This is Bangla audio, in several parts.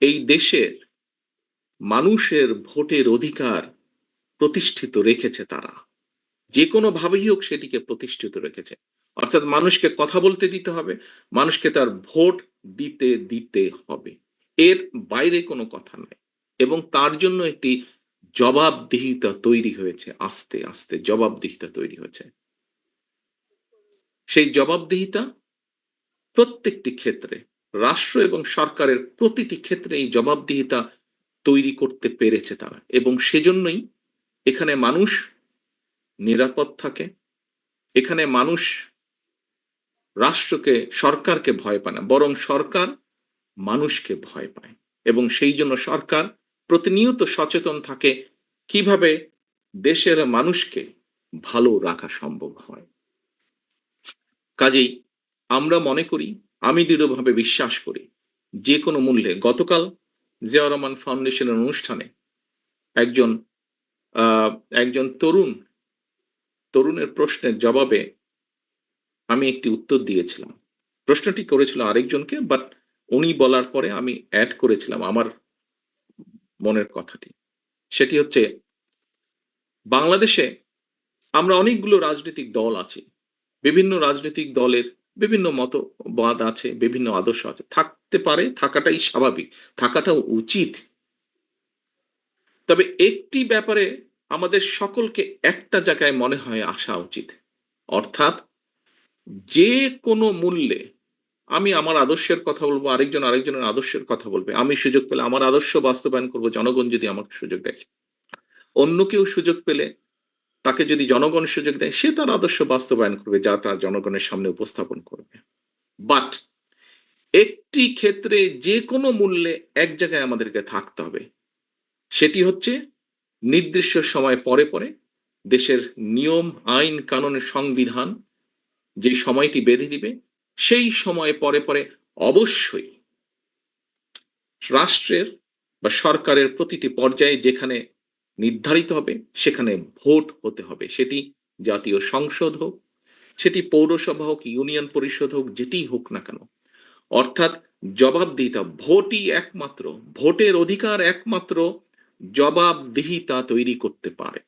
এই দেশের মানুষের ভোটের অধিকার প্রতিষ্ঠিত রেখেছে তারা। যে কোনো ভাবেই হোক সেটিকে প্রতিষ্ঠিত রেখেছে। অর্থাৎ মানুষকে কথা বলতে দিতে হবে, মানুষকে তার ভোট দিতে দিতে হবে। এর বাইরে কোনো কথা নাই। এবং তার জন্য একটি জবাবদিহিতা তৈরি হয়েছে আস্তে আস্তে, জবাবদিহিতা তৈরি হয়েছে। সেই জবাবদিহিতা প্রত্যেকটি ক্ষেত্রে রাষ্ট্র এবং সরকারের প্রতিটি ক্ষেত্রে এই জবাবদিহিতা তৈরি করতে পেরেছে তারা। এবং সেজন্যই এখানে মানুষ নিরাপদ থাকে। এখানে মানুষ রাষ্ট্রকে, সরকারকে ভয় পায় না, বরং সরকার মানুষকে ভয় পায়। এবং সেই জন্য সরকার প্রতিনিয়ত সচেতন থাকে কীভাবে দেশের মানুষকে ভালো রাখা সম্ভব হয়। কাজেই আমরা মনে করি আমি দৃঢ়ভাবে বিশ্বাস করি, যে কোনো মূল্যে গতকাল জিয়া রহমান ফাউন্ডেশনের অনুষ্ঠানে একজন একজন তরুণ, তরুণের প্রশ্নের জবাবে আমি একটি উত্তর দিয়েছিলাম। প্রশ্নটি করেছিল আরেকজনকে বাট উনি বলার পরে আমি অ্যাড করেছিলাম আমার মনের কথাটি। সেটি হচ্ছে, বাংলাদেশে আমরা অনেকগুলো রাজনৈতিক দল আছি। বিভিন্ন রাজনৈতিক দলের বিভিন্ন মতবাদ আছে, বিভিন্ন আদর্শ আছে। থাকতে পারে, থাকাটাই স্বাভাবিক, থাকাটাও উচিত। তবে একটি ব্যাপারে আমাদের সকলকে একটা জায়গায় মনে হয় আসা উচিত। অর্থাৎ যে কোনো মূল্যে আমি আমার আদর্শের কথা বলব, আরেকজন আরেকজনের আদর্শের কথা বলবে। আমি সুযোগ পেলে আমার আদর্শ বাস্তবায়ন করব, জনগণ যদি আমাকে সুযোগ দেখে। অন্য কেউ সুযোগ পেলে তাকে যদি জনগণ সুযোগ দেয়, সে তার আদর্শ বাস্তবায়ন করবে, যা তার জনগণের সামনে উপস্থাপন করবে। বাট একটি ক্ষেত্রে যে কোনো মূল্যে এক জায়গায় আমাদেরকে থাকতে হবে। সেটি হচ্ছে নির্দিষ্ট সময় পরে পরে দেশের নিয়ম, আইন কানুন সংবিধান যে সময়টি বেঁধে দিবে, সেই সময় পরে পরে অবশ্যই রাষ্ট্রের বা সরকারের প্রতিটি পর্যায়ে যেখানে নির্ধারিত হবে, সেখানে ভোট হতে হবে। সেটি জাতীয় সংসদ হোক, সেটি পৌরসভা হোক, ইউনিয়ন পরিষদ হোক, যেটি হোক না কেন। অর্থাৎ জবাবদিহিতা ভোটই একমাত্র, ভোটের অধিকার একমাত্র জবাবদিহিতা তৈরি করতে পারে।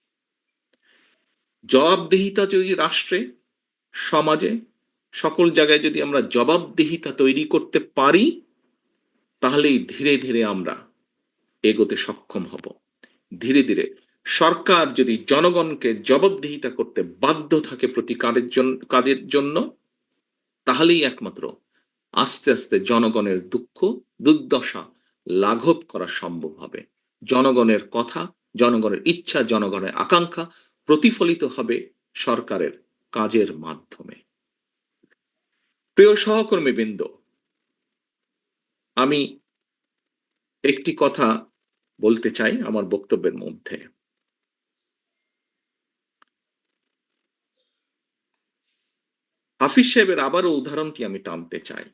জবাবদিহিতা যদি রাষ্ট্রে, সমাজে, সকল জায়গায় যদি আমরা জবাবদিহিতা তৈরি করতে পারি, তাহলেই ধীরে ধীরে আমরা এগোতে সক্ষম হব। ধীরে ধীরে সরকার যদি জনগণকে জবাবদিহিতা করতে বাধ্য থাকে প্রতিকারের জন্য কাজের জন্য, তাহলেই একমাত্র আস্তে আস্তে জনগণের দুঃখ, দুর্দশা লাঘব করা সম্ভব হবে। জনগণের কথা, জনগণের ইচ্ছা, জনগণের আকাঙ্ক্ষা প্রতিফলিত হবে সরকারের কাজের মাধ্যমে। প্রিয় সহকর্মী বৃন্দ আমি একটি কথা বলতে চাই আমার বক্তব্যের মধ্যে। হাফিজ সাহেবের আবারও উদাহরণটি আমি টানতে চাই।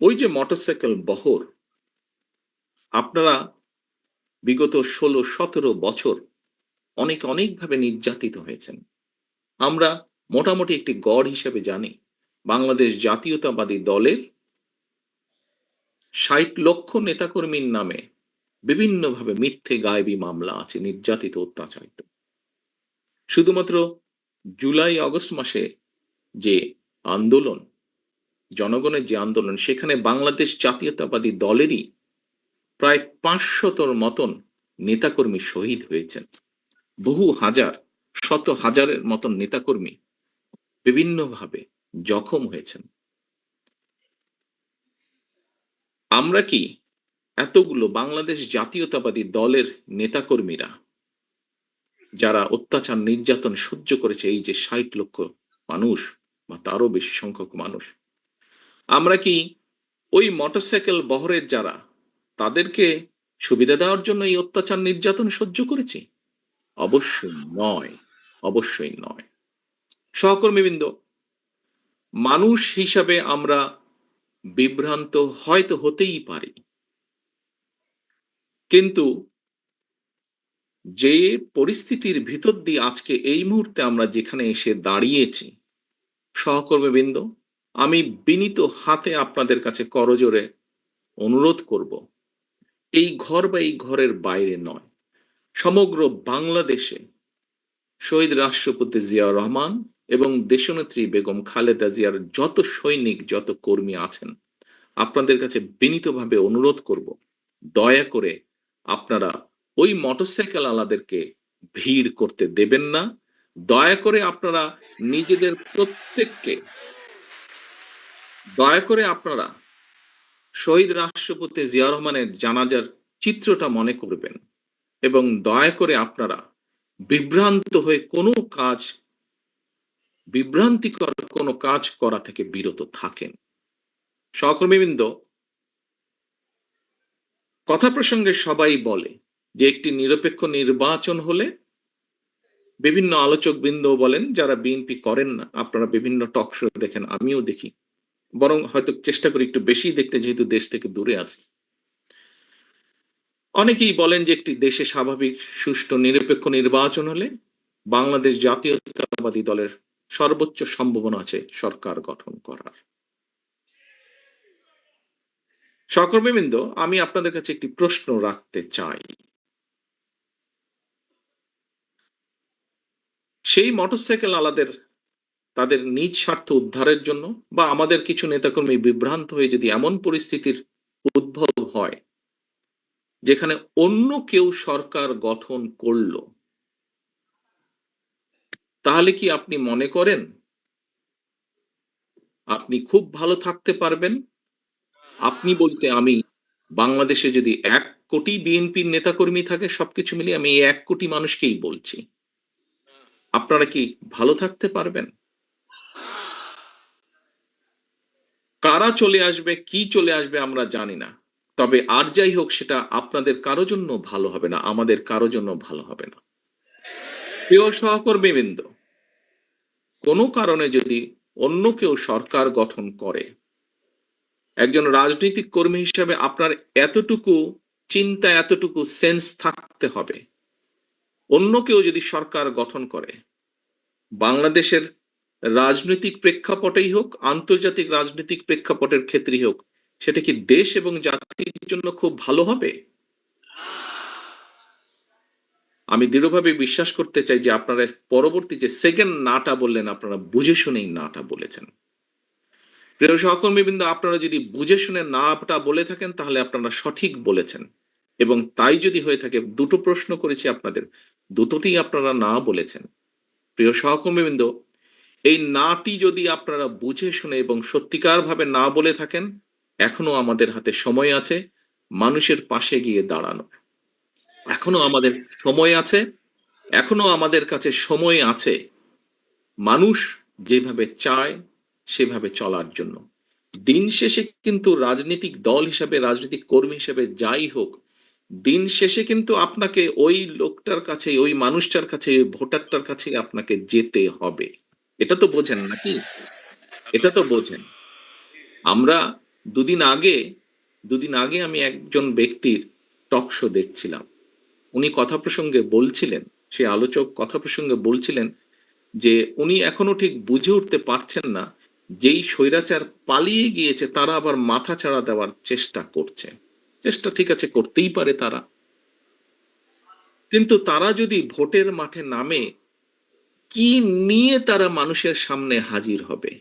ওই যে মোটরসাইকেল বহর, আপনারা বিগত ষোলো, সতেরো বছর অনেক অনেকভাবে নির্যাতিত হয়েছেন। আমরা মোটামুটি একটি গড় হিসেবে জানি, বাংলাদেশ জাতীয়তাবাদী দলের ষাট লক্ষ নেতাকর্মীর নামে বিভিন্নভাবে মিথ্যে, গায়েবী মামলা আছে, নির্যাতিত, অত্যাচারিত। শুধুমাত্র জুলাই, আগস্ট মাসে যে আন্দোলন, জনগণের যে আন্দোলন, সেখানে বাংলাদেশ জাতীয়তাবাদী দলেরই প্রায় পাঁচশতর মতন নেতাকর্মী শহীদ হয়েছেন। বহু হাজার, শত হাজারের মতন নেতাকর্মী বিভিন্নভাবে জখম হয়েছেন। আমরা কি এতগুলো বাংলাদেশ জাতীয়তাবাদী দলের নেতাকর্মীরা, যারা অত্যাচার, নির্যাতন সহ্য করেছে এই যে ষাট লক্ষ মানুষ বা তারও বেশি সংখ্যক মানুষ, আমরা কি ওই মোটরসাইকেল বহরের যারা, তাদেরকে সুবিধা দেওয়ার জন্য এই অত্যাচার, নির্যাতন সহ্য করেছি? অবশ্যই নয় অবশ্যই নয়। সহকর্মীবৃন্দ, মানুষ হিসাবে আমরা বিভ্রান্ত হয়তো হতেই পারি। কিন্তু যে পরিস্থিতির ভিতর দিয়ে আজকে এই মুহূর্তে আমরা যেখানে এসে দাঁড়িয়েছি, সহকর্মীবৃন্দ, আমি বিনীত হাতে আপনাদের কাছে করজোরে অনুরোধ করব, এই ঘর বা এই ঘরের বাইরে নয়, সমগ্র বাংলাদেশে শহীদ রাষ্ট্রপতি জিয়াউর রহমান এবং দেশনেত্রী বেগম খালেদা জিয়ার যত সৈনিক, যত কর্মী আছেন, আপনাদের কাছে বিনীতভাবে অনুরোধ করব, দয়া করে আপনারা ওই মোটরসাইকেল আলাদেরকে ভিড় করতে দেবেন না। দয়া করে আপনারা নিজেদের প্রত্যেককে, দয়া করে আপনারা শহীদ রাষ্ট্রপতি জিয়া রহমানের জানাজার চিত্রটা মনে করবেন এবং দয়া করে আপনারা বিভ্রান্ত হয়ে কোনো কাজ, বিভ্রান্তিকর কোনো কাজ করা থেকে বিরত থাকেন। সহকর্মীবৃন্দ কথা প্রসঙ্গে সবাই বলে যে একটি নিরপেক্ষ নির্বাচন হলে বিভিন্ন আলোচক বৃন্দ বলেন, যারা বিএনপি করেন না, আপনারা বিভিন্ন টক শো দেখেন, আমিও দেখি। বরং হয়তো চেষ্টা করি একটু বেশি দেখতে, যেহেতু দেশ থেকে দূরে আছে। অনেকেই বলেন যে একটি দেশে স্বাভাবিক, সুষ্ঠু, নিরপেক্ষ নির্বাচন হলে বাংলাদেশ জাতীয়তাবাদী দলের সর্বোচ্চ সম্ভাবনা আছে সরকার গঠন করার। সহকর্মীবৃন্দ, আমি আপনাদের কাছে একটি প্রশ্ন রাখতে চাই। সেই মোটরসাইকেল আলাদের, তাদের নিজ স্বার্থ উদ্ধারের জন্য বা আমাদের কিছু নেতাকর্মী বিভ্রান্ত হয়ে যদি এমন পরিস্থিতির উদ্ভব হয়, যেখানে অন্য কেউ সরকার গঠন করল, তাহলে কি আপনি মনে করেন আপনি খুব ভালো থাকতে পারবেন? আপনি বলতে আমি, বাংলাদেশে যদি এক কোটি বিএনপির নেতাকর্মী থাকে, সবকিছু মিলিয়ে আমি এক কোটি মানুষকেই বলছি। আপনারা কি ভালো থাকতে পারবেন? কারা চলে আসবে, কি চলে আসবে আমরা জানি না। তবে আর যাই হোক, সেটা আপনাদের কারও জন্য ভালো হবে না, আমাদের কারও জন্য ভালো হবে না। প্রিয় সহকর্মীবৃন্দ, কোনো কারণে যদি অন্য কেউ সরকার গঠন করে একজন রাজনৈতিক কর্মী হিসেবে আপনার এতটুকু চিন্তা, এতটুকু সেন্স থাকতে হবে। অন্য কেউ যদি সরকার গঠন করে, বাংলাদেশের রাজনৈতিক প্রেক্ষাপটেই হোক, আন্তর্জাতিক রাজনৈতিক প্রেক্ষাপটের ক্ষেত্রেই হোক, সেটা কি দেশ এবং জাতির জন্য খুব ভালো হবে? আমি দৃঢ়ভাবে বিশ্বাস করতে চাই যে আপনারা পরবর্তী যে সেকেন্ড নাটা বললেন, আপনারা বুঝে শুনেই নাটা বলেছেন। প্রিয় সহকর্মীবৃন্দ, আপনারা যদি বুঝে শুনে নাটা বলে থাকেন, তাহলে আপনারা সঠিক বলেছেন। এবং তাই যদি হয়ে থাকে, দুটো প্রশ্ন করেছি আপনাদের। দুটোতেই আপনারা না বলেছেন। প্রিয় সহকর্মীবৃন্দ, এই নাটি যদি আপনারা বুঝে শুনে এবং সত্যিকার ভাবে না বলে থাকেন, এখনও আমাদের হাতে সময় আছে, মানুষের পাশে গিয়ে দাঁড়ানো। এখনও আমাদের সময় আছে, এখনও আমাদের কাছে সময় আছে। মানুষ যেভাবে চায় সেভাবে চলার জন্য। দিন শেষে কিন্তু রাজনৈতিক দল হিসাবে, রাজনৈতিক কর্মী হিসাবে যাই হোক, দিন শেষে কিন্তু আপনাকে ওই লোকটার কাছে ওই মানুষটার কাছে ওই ভোটারটার কাছে আপনাকে যেতে হবে। এটা তো বোঝেন নাকি? এটা তো বোঝেন। আমরা দুদিন আগে দুদিন আগে আমি একজন ব্যক্তির টক শো দেখছিলাম। উনি কথা প্রসঙ্গে বলছিলেন, সে আলোচক কথা প্রসঙ্গে বলছিলেন যে, উনি এখনও ঠিক বুঝে উঠতে পারছেন না যেই স্বৈরাচার পালিয়ে গিয়েছে, তারা আবার মাথা ছাড়া দেওয়ার চেষ্টা করছে। চেষ্টা ঠিক আছে, করতেই পারে তারা। কিন্তু তারা যদি ভোটের মাঠে নামে, কি নিয়ে তারা মানুষের সামনে হাজির হবে?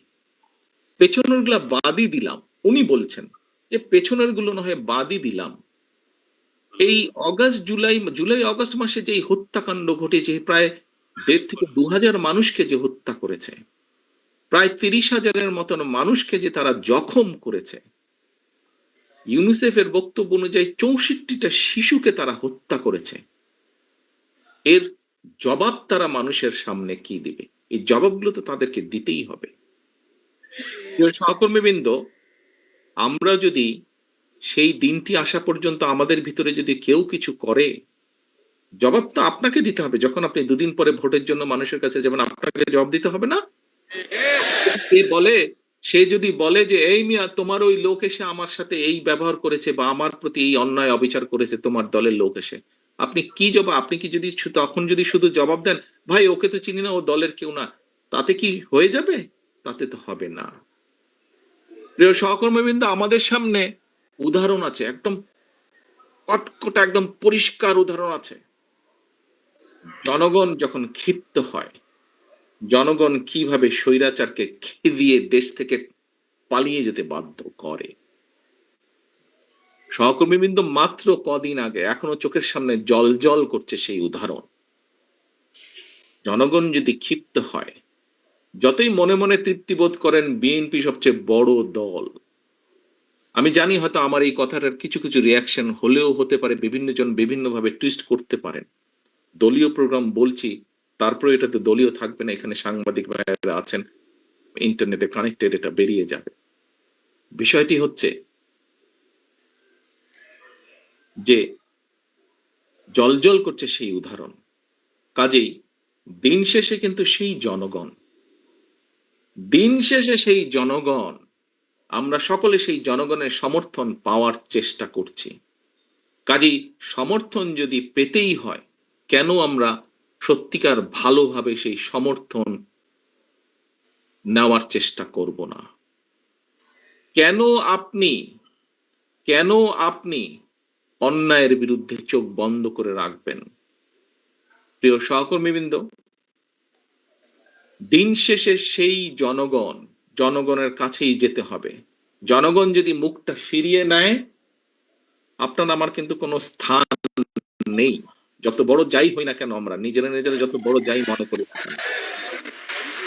পেছনেরগুলা বাদই দিলাম। উনি বলছেন যে, পেছনেরগুলো না হয় বাদই দিলাম। এই অগাস্ট, জুলাই জুলাই, অগাস্ট মাসে যে হত্যাকাণ্ড ঘটেছে, প্রায় দেড় থেকে দু হাজার মানুষকে যে হত্যা করেছে প্রায় তিরিশ হাজারের মতন মানুষকে যে তারা জখম করেছে। ইউনিসেফের বক্তব্য অনুযায়ী চৌষট্টিটা শিশুকে তারা হত্যা করেছে। এর জবাব তারা মানুষের সামনে কি দিবে? এই জবাবগুলো তো তাদেরকে দিতেই হবে। সহকর্মীবৃন্দ, আমরা যদি সেই দিনটি আসা পর্যন্ত আমাদের ভিতরে যদি কেউ কিছু করে, জবাব তো আপনাকে দিতে হবে। যখন আপনি দুদিন পরে ভোটের জন্য মানুষের কাছে যেমন আপনাকে জবাব দিতে হবে না? সে বলে? সে যদি বলে যে, এই মিয়া, তোমার ওই লোক এসে আমার সাথে এই ব্যবহার করেছে বা আমার প্রতি এই অন্যায় অবিচার করেছে, তোমার দলের লোক এসে? আপনি কি জবাব, আপনি কি যদি তখন যদি শুধু জবাব দেন, ভাই, ওকে তো চিনি না, ও দলের কেউ না। তাতে কি হয়ে যাবে? তাতে তো হবে না। প্রিয় সহকর্মীবৃন্দ, আমাদের সামনে উদাহরণ আছে, একদম কটকটা, একদম পরিষ্কার উদাহরণ আছে। জনগণ যখন ক্ষিপ্ত হয় জনগণ কীভাবে স্বৈরাচারকে খেদিয়ে দেশ থেকে পালিয়ে যেতে বাধ্য করে? সহকর্মীবৃন্দ মাত্র কদিন আগে এখনও চোখের সামনে জল জল করছে সেই উদাহরণ। জনগণ যদি ক্ষিপ্ত হয়, যতই মনে মনে তৃপ্তিবোধ করেন বিএনপি সবচেয়ে বড় দল। আমি জানি হয়তো আমার এই কথাটার কিছু কিছু রিয়াকশন হলেও হতে পারে বিভিন্ন জন বিভিন্নভাবে টুইস্ট করতে পারেন। দলীয় প্রোগ্রাম বলছি তারপরে এটাতে দলীয় থাকবে না, এখানে সাংবাদিক ভাইয়েরা আছেন ইন্টারনেটে কানেক্টেড এটা বেরিয়ে যাবে। বিষয়টি হচ্ছে যে জলজল করছে সেই উদাহরণ। কাজেই দিন শেষে কিন্তু সেই জনগণ, দিন শেষে সেই জনগণ, আমরা সকলে সেই জনগণের সমর্থন পাওয়ার চেষ্টা করছি। কাজেই সমর্থন যদি পেতেই হয়, কেন আমরা সত্যিকার ভালোভাবে সেই সমর্থন নেওয়ার চেষ্টা করব না। কেন আপনি কেন আপনি অন্যায়ের বিরুদ্ধে চোখ বন্ধ করে রাখবেন? প্রিয় সহকর্মীবৃন্দ, দিন শেষে সেই জনগণ, জনগণের কাছেই যেতে হবে। জনগণ যদি মুখটা ফিরিয়ে নেয়, আপনার আমার কিন্তু কোনো স্থান নেই। যত বড় যাই হই না কেন আমরা, নিজেরা নিজেরা যত বড় যাই মনে করি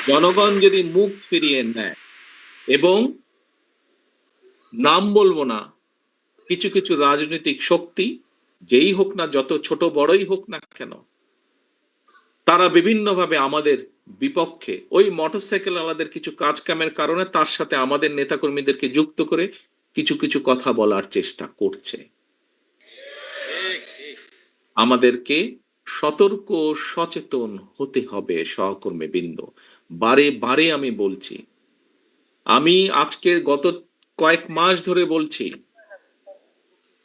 জনগণ যদি মুখ ফিরিয়ে নেয় এবং নাম বলব না, কিছু কিছু রাজনৈতিক শক্তি, যেই হোক না যত ছোট বড়ই হোক না কেন, তারা বিভিন্নভাবে আমাদের বিপক্ষে ওই মোটরসাইকেল আলাদের কিছু কাজ কামের কারণে তার সাথে আমাদের নেতাকর্মীদেরকে যুক্ত করে কিছু কিছু কথা বলার চেষ্টা করছে। আমাদেরকে সতর্ক সচেতন হতে হবে, সহকর্মী বৃন্দ। বারে বারে আমি বলছি, আমি আজকে গত কয়েক মাস ধরে বলছি,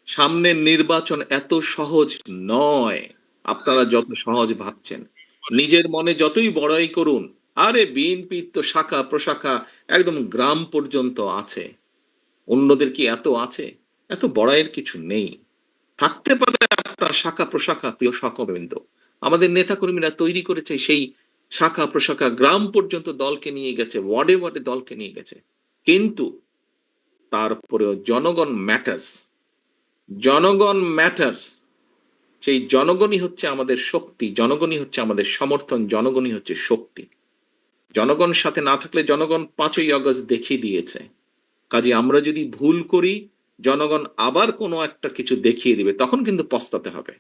সামনের নির্বাচন এত সহজ নয়। আপনারা যত সহজ ভাবছেন, নিজের মনে যতই বড়াই করুন, আরে বিএনপি তো শাখা প্রশাখা একদম গ্রাম পর্যন্ত আছে। অন্যদের কি এত আছে? এত বড়াইয়ের কিছু নেই। থাকতে পারে আপনার শাখা প্রশাখা প্রিয় সকবৃন্দ আমাদের নেতাকর্মীরা তৈরি করেছে সেই শাখা প্রশাখা গ্রাম পর্যন্ত দলকে নিয়ে গেছে, ওয়ার্ডে ওয়ার্ডে দলকে নিয়ে গেছে। কিন্তু তারপরেও জনগণ ম্যাটার্স। জনগণ ম্যাটার্স। সেই জনগণই হচ্ছে আমাদের শক্তি, জনগণই হচ্ছে আমাদের সমর্থন, জনগণই হচ্ছে শক্তি। জনগণ সাথে না থাকলে জনগণ পাঁচই আগস্ট দেখিয়ে দিয়েছে। কাজে আমরা যদি ভুল করি জনগণ আবার কোনো একটা কিছু দেখিয়ে দিবে তখন কিন্তু পস্তাতে হবে।